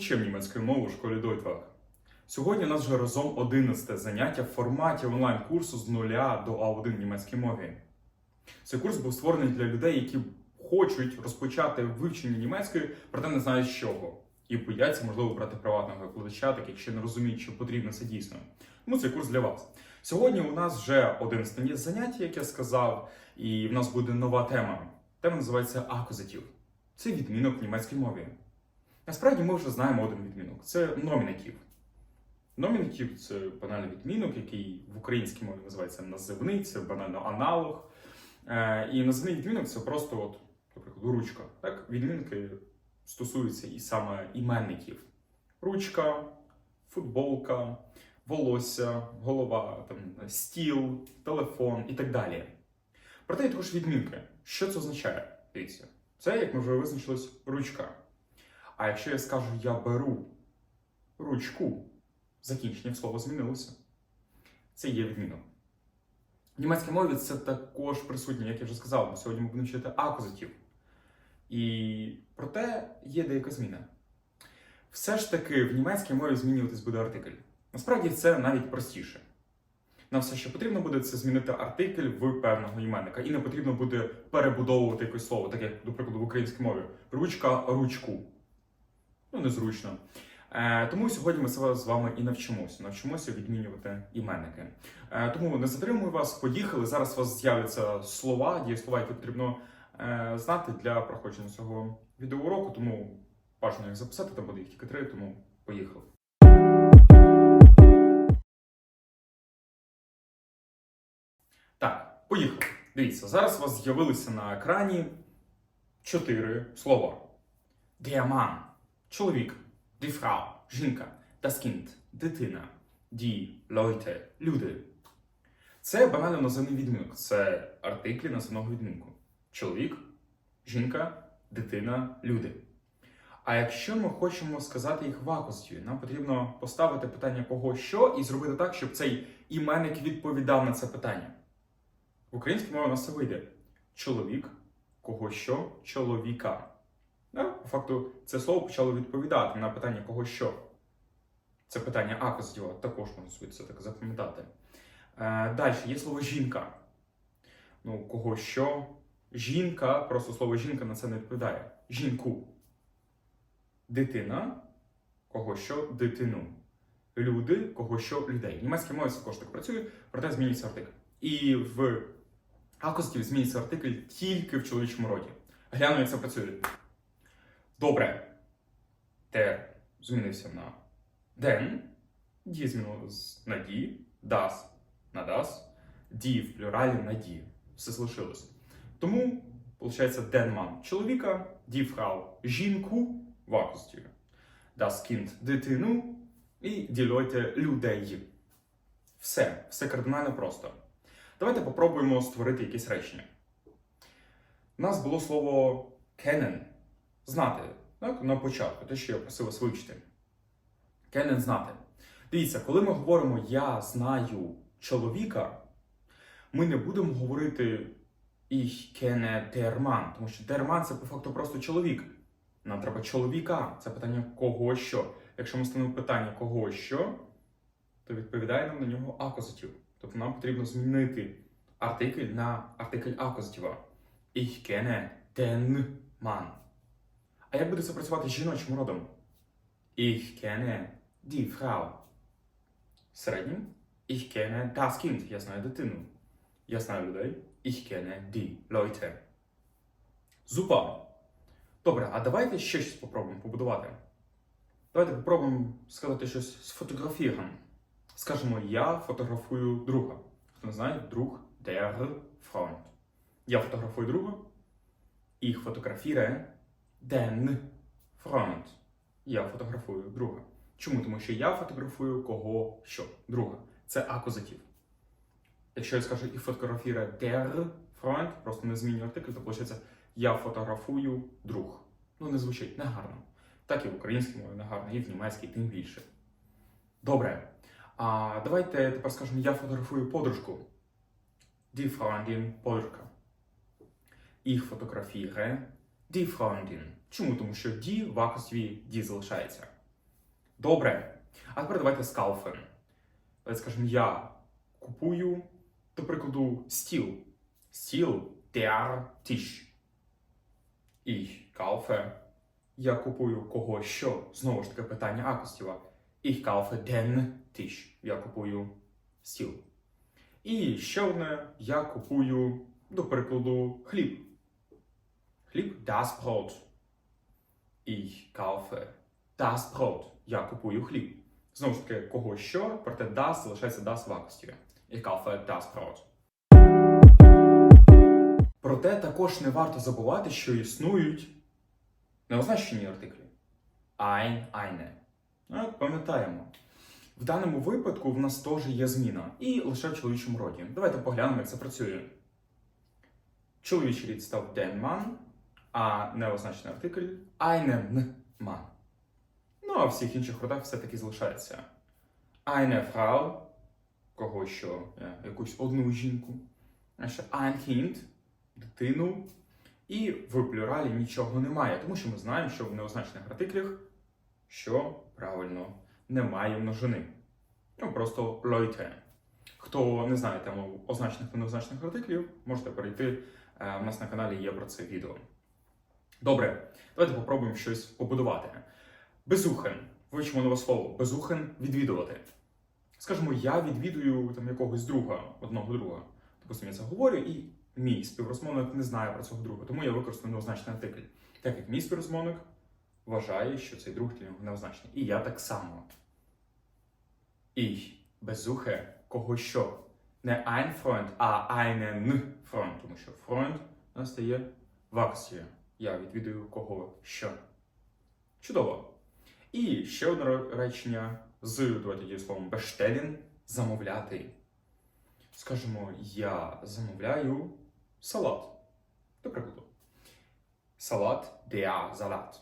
викладачем німецької мови у школі Дойтвах. Сьогодні у нас вже разом 11 заняття в форматі онлайн-курсу з нуля до А1 німецькій мові. Цей курс був створений для людей, які хочуть розпочати вивчення німецької, проте не знають з чого. І бояться, можливо, брати приватного викладача, так якщо не розуміють, що потрібно це дійсно. Тому цей курс для вас. Сьогодні у нас вже 11 заняття, як я сказав, і в нас буде нова тема. Тема називається акузатив. Це відмінок в німецькій мові. Насправді ми вже знаємо один відмінок це номінатив. Номінатив це банальний відмінок, який в українській мові називається називний, це банально аналог. Е, і називний відмінок це просто, от, наприклад, ручка. Так? Відмінки стосуються і саме іменників: ручка, футболка, волосся, голова, там, стіл, телефон і так далі. Проте є також відмінки. Що це означає? Дивіться, це, як ми вже визначилось, ручка. А якщо я скажу я беру ручку, закінчення слова змінилося. Це є відмінок. В німецькій мові це також присутнє, як я вже сказав, сьогодні ми будемо вчити акузатив. І проте є деяка зміна. Все ж таки в німецькій мові змінюватись буде артикль. Насправді це навіть простіше. Нам все, що потрібно буде, це змінити артикль в певного іменника. І не потрібно буде перебудовувати якесь слово, так як, до прикладу, в українській мові. Ручка ручку. Ну, незручно. Е, тому сьогодні ми з вами і навчимося. Навчимося відмінювати іменники. Е, тому не затримую вас, поїхали. Зараз у вас з'являться слова, дієслова, які потрібно е, знати для проходження цього відеоуроку. Тому бажано їх записати, там буде їх тільки три, тому поїхали. Так, поїхали. Дивіться, зараз у вас з'явилися на екрані чотири слова: Mann – чоловік, die Frau – жінка, das Kind – дитина, die Leute – люди. Це банально називний відмінок. Це артиклі називного відмінку. Чоловік, жінка, дитина, люди. А якщо ми хочемо сказати їх в нам потрібно поставити питання кого що і зробити так, щоб цей іменник відповідав на це питання. В українській мові у нас це вийде чоловік, кого що, чоловіка. По факту, це слово почало відповідати на питання кого що. Це питання акузатива, також можна собі це так запам'ятати. Е, далі є слово жінка. Ну, кого що. Жінка, просто слово жінка на це не відповідає. Жінку. Дитина, кого що, дитину. Люди, кого що, людей. В німецькій мові також так працює, проте змінюється артикль. І в акузативі змінюється артикль тільки в чоловічому роді. Гляну, як це працює. Добре. Тер змінився на ден. Ді змінилось на ді. Das на das. Ді в плюралі на ді. Все залишилось. Тому, виходить, денман чоловіка, ді фрау жінку в акустіві. Das Kind дитину і Leute людей. Все, все кардинально просто. Давайте попробуємо створити якесь речення. У нас було слово kennen – знати. Так? На початку, те, що я просив вас вивчити. Kennen – знати. Дивіться, коли ми говоримо Я знаю чоловіка, ми не будемо говорити Ich kenne der Mann, тому що der Mann – це по факту просто чоловік. Нам треба чоловіка. Це питання кого що. Якщо ми ставимо питання кого що, то відповідає нам на нього акузатив. Тобто нам потрібно змінити артикль на артикль акузатива. Ich kenne den Mann. А як буде це працювати з жіночим родом? Ich kenne die Frau. Середнім. Ich kenne das Kind. Я знаю дитину. Я знаю людей. Ich kenne die Leute. Зупа. Добре, а давайте ще щось попробуємо побудувати. Давайте попробуємо сказати щось сфотографіром. Скажемо, я фотографую друга. Хто не знає, друг der Freund. Я фотографую друга. Ich fotografiere den Freund. Я фотографую друга. Чому? Тому що я фотографую кого що? Друга. Це акузатив. Якщо я скажу ich fotografiere der Freund, просто не змінюю артикль, то виходить я фотографую друг. Ну, не звучить негарно. Так і в українській мові негарно, і в німецькій тим більше. Добре. А давайте тепер скажемо, я фотографую подружку. Die Freundin подружка. Ich fotografiere die Freundin. Чому? Тому що die в акустві die залишається. Добре. А тепер давайте скалфен. Скажемо, я купую, до прикладу, стіл. Стіл der Tisch. Ich kaufe. Я купую кого що. Знову ж таки питання акустіва. Ich kaufe den Tisch. Я купую стіл. І ще одне, я купую, до прикладу, хліб. Хліб das Brot. Ich kaufe das Brot. Я купую хліб. Знову ж таки, кого що, проте das залишається das в акустіві. Ich kaufe das Brot. Проте також не варто забувати, що існують неозначені артиклі. Ein, eine. Ну, Пам'ятаємо. В даному випадку в нас теж є зміна. І лише в чоловічому роді. Давайте поглянемо, як це працює. Чоловічий рід став den а неозначений артикль einen Mann. Ну, а в всіх інших родах все-таки залишається. Eine Frau, кого що, е, якусь одну жінку. А ще ein Kind, дитину. І в плюралі нічого немає, тому що ми знаємо, що в неозначених артиклях, що правильно, немає множини. Ну, просто Leute. Хто не знає тему означених та неозначених артиклів, можете перейти. е, У нас на каналі є про це відео. Добре, давайте попробуємо щось побудувати. Безухен. Вивчимо нове слово. Безухен відвідувати. Скажімо, я відвідую там якогось друга, одного друга. Допустимо, я це говорю, і мій співрозмовник не знає про цього друга, тому я використаю неозначений артикль. Так як мій співрозмовник вважає, що цей друг для нього неозначений. І я так само. Ich besuche кого що. Не ein Freund, а einen Freund, тому що Freund настає в акції. Я відвідую кого що. Чудово. І ще одне речення з давайте дієсловом bestellen – замовляти. Скажемо, я замовляю салат. До прикладу. Салат der Salat.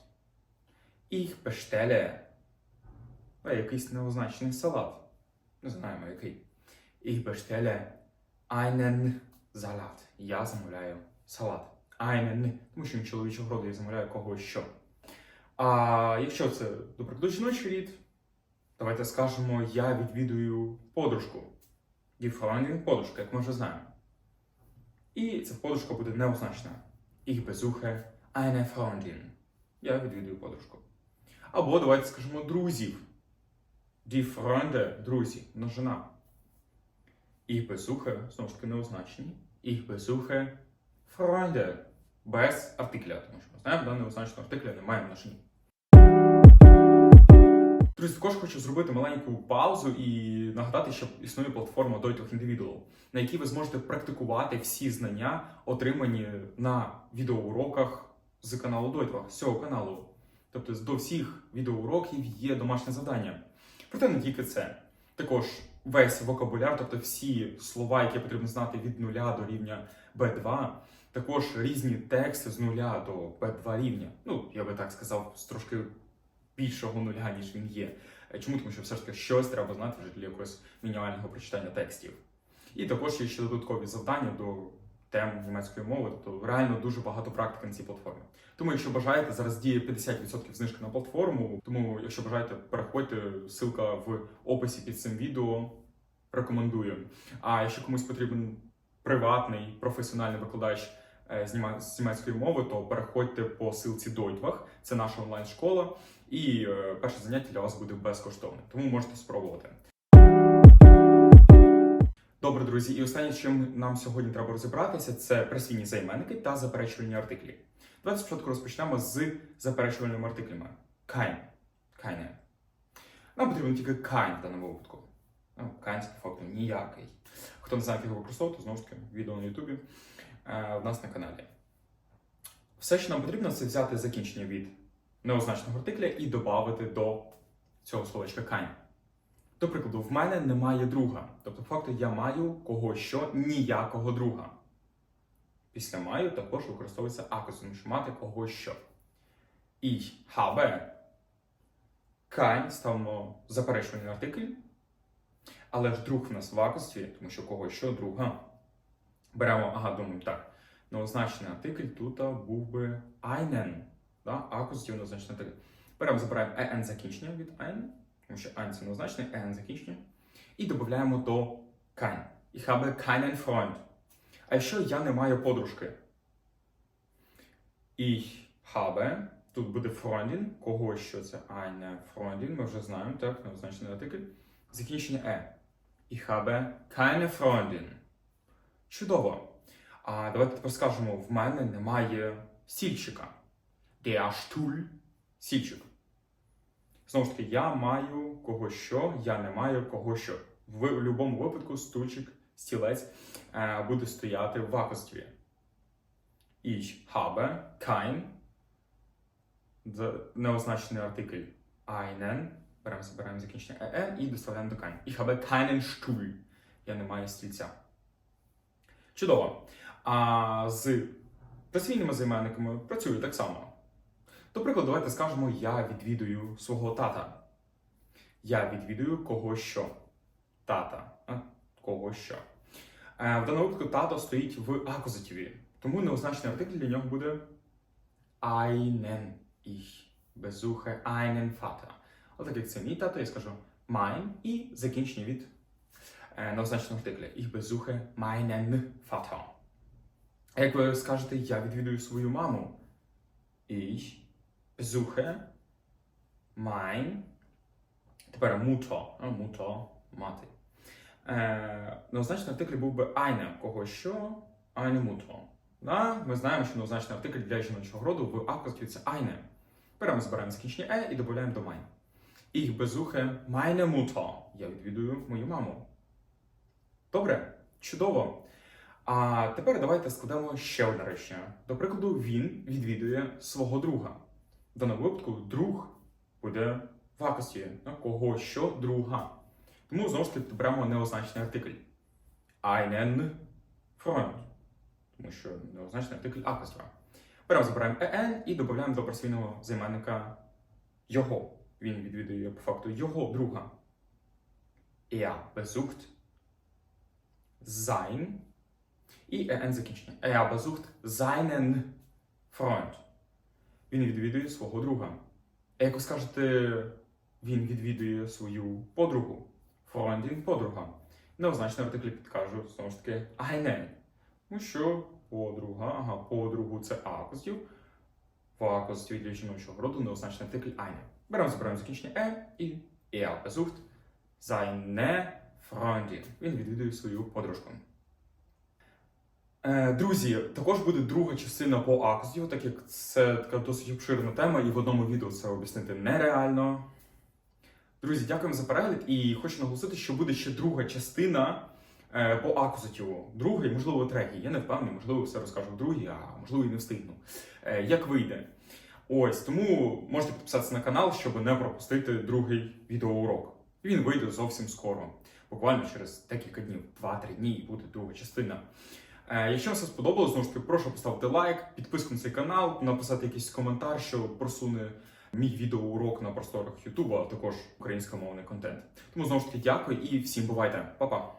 Ich bestelle якийсь неозначений салат. Не знаємо який. Ich bestelle einen Salat. Я замовляю салат. Einen, тому що він чоловічого роду я замовляю когось що. А якщо це, до прикладу, жіночий рід, давайте скажемо, я відвідую подружку. Freundin – подружка, як ми вже знаємо. І ця подружка буде неозначена. Ich besuche eine Freundin. Я відвідую подружку. Або давайте скажемо друзів. Die Freunde – друзі, множина. Ich besuche, знову ж таки, неозначені. Ich besuche Freunde. Без артикля, тому що ми знаємо, да, неозначеного артикля немає множині. Друзі, також хочу зробити маленьку паузу і нагадати, що існує платформа Deutlich Individual, на якій ви зможете практикувати всі знання, отримані на відеоуроках з каналу Deutlich, з цього каналу. Тобто до всіх відеоуроків є домашнє завдання. Проте не тільки це. Також весь вокабуляр, тобто всі слова, які потрібно знати від нуля до рівня B2, також різні тексти з нуля до B2 рівня. Ну, я би так сказав, з трошки більшого нуля, ніж він є. Чому? Тому що все ж таки щось треба знати вже для якогось мінімального прочитання текстів. І також є ще додаткові завдання до тем німецької мови, тобто реально дуже багато практики на цій платформі. Тому, якщо бажаєте, зараз діє 50% знижки на платформу. Тому, якщо бажаєте, переходьте, ссылка в описі під цим відео. Рекомендую. А якщо комусь потрібен приватний професіональний викладач е, з німецької мови, то переходьте по ссылці Дойтвах. Це наша онлайн-школа, і е, перше заняття для вас буде безкоштовне, тому можете спробувати. Добре, друзі, і останнє, чим нам сьогодні треба розібратися, це присвійні займенники та заперечувальні артиклі. Давайте спочатку розпочнемо з заперечувальними артиклями. Kein. Keine. Нам потрібен тільки kein в даному випадку. Ну, kein факту ніякий. Хто не знає, як його використовувати, знову ж таки, відео на Ютубі е, в нас на каналі. Все, що нам потрібно, це взяти закінчення від неозначеного артикля і додати до цього словечка kein. До прикладу, в мене немає друга. Тобто, по факту, я маю кого що ніякого друга. Після маю також використовується акус, тому що мати кого що. Ich habe kein ставимо заперечувальний артикль, але ж друг в нас в акусі, тому що кого що друга. Беремо, ага, думаємо так. Неозначений артикль тут був би einen. Да? Акус є неозначений артикль. Беремо, забираємо en закінчення від ein тому що ein це неозначне, en закінчення. І додаємо до kein. Ich habe keinen Freund. А якщо я не маю подружки? Ich habe, тут буде Freundin, кого що це eine Freundin, ми вже знаємо, так, неозначений артикль. Закінчення е. Ich habe keine Freundin. Чудово. А давайте тепер скажемо: в мене немає стільчика. Der Stuhl – стільчик. Знову ж таки, я маю кого що, я не маю кого що. В будь-якому випадку стульчик, стілець е, буде стояти в акостві. Ich habe kein неозначений артикль einen. Беремо, забираємо закінчення en і доставляємо до kein. Ich habe keinen Stuhl. Я не маю стільця. Чудово. А з присвійними займенниками працюю так само. До прикладу, давайте скажемо, я відвідую свого тата. Я відвідую кого що. Тата. А? Кого що. Е, в даному випадку тато стоїть в акузативі. Тому неозначений артикль для нього буде einen ich besuche einen Vater. Отак як це мій тато, я скажу mein і закінчення від е, неозначеного артикля. Ich besuche meinen Vater. А як ви скажете, я відвідую свою маму? Ich besuche mein Тепер а, Mutter, мати. Е, неозначений артикль був би eine, кого що, eine Mutter. Да? Ми знаємо, що неозначений артикль для жіночого роду в акустів це eine. Беремо, збираємо закінчення е і додаємо до mein. Ich besuche meine Mutter. Я відвідую мою маму. Добре, чудово. А тепер давайте складемо ще одне речення. До прикладу, він відвідує свого друга. В даному випадку друг буде в акості на кого що друга. Тому знову ж таки беремо неозначений артикль. Einen Freund. Тому що неозначений артикль акоства. Беремо, забираємо en і додаємо до присвійного займенника його. Він відвідує по факту його друга. Er besucht sein і en закінчення. Er besucht seinen Freund. Він відвідує свого друга. А як ви скажете, він відвідує свою подругу. Freundin – подруга. Неозначний артикль підкажу, знову ж таки, einen. Ну що, подруга, ага, подругу це акустів. В акустів для жіночого роду неозначний артикль einen. Беремо, забираємо закінчення е і er besucht seine Freundin. Він відвідує свою подружку. Е, Друзі, також буде друга частина по акцію, так як це така досить обширна тема, і в одному відео це об'яснити нереально. Друзі, дякуємо за перегляд і хочу наголосити, що буде ще друга частина е, по акузативу. Другий, можливо, третій. Я не впевнений, можливо, все розкажу в другій, а можливо і не встигну. Е, як вийде. Ось тому можете підписатися на канал, щоб не пропустити другий відеоурок. Він вийде зовсім скоро, буквально через декілька днів, 2-3 дні, і буде друга частина. Е, Якщо вам все сподобалось, знову ж таки, прошу поставити лайк, підписку на цей канал, написати якийсь коментар, що просуне мій відеоурок на просторах Ютуба, а також українськомовний контент. Тому знову ж таки дякую і всім бувайте, Па-па!